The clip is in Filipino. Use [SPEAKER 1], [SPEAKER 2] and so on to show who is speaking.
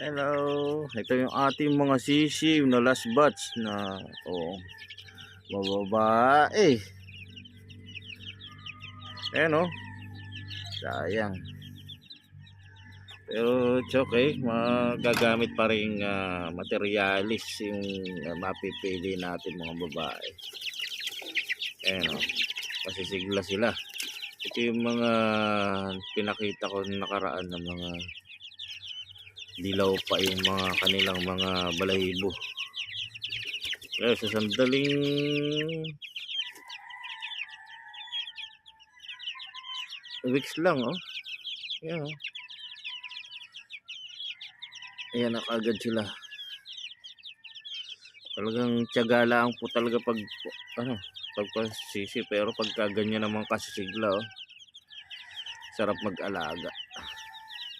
[SPEAKER 1] Hello. Ito yung ating mga sisiw na last batch na oh, mababae. Ayan oh. Sayang. Pero it's okay. Magagamit pa rin ah, materialis yung ah, mapipili natin mga babae. Ayan oh. Kasi sila. Ito yung mga pinakita ko nakaraan ng mga dilaw pa yung mga kanilang mga balahibo. Kaya sa sandaling weeks lang oh. Yan oh. Ayan na sila. Talagang tiyaga lang po talaga pag ano, pagpasisi pero pagka ganyan naman kasi sigla oh. Sarap mag-alaga.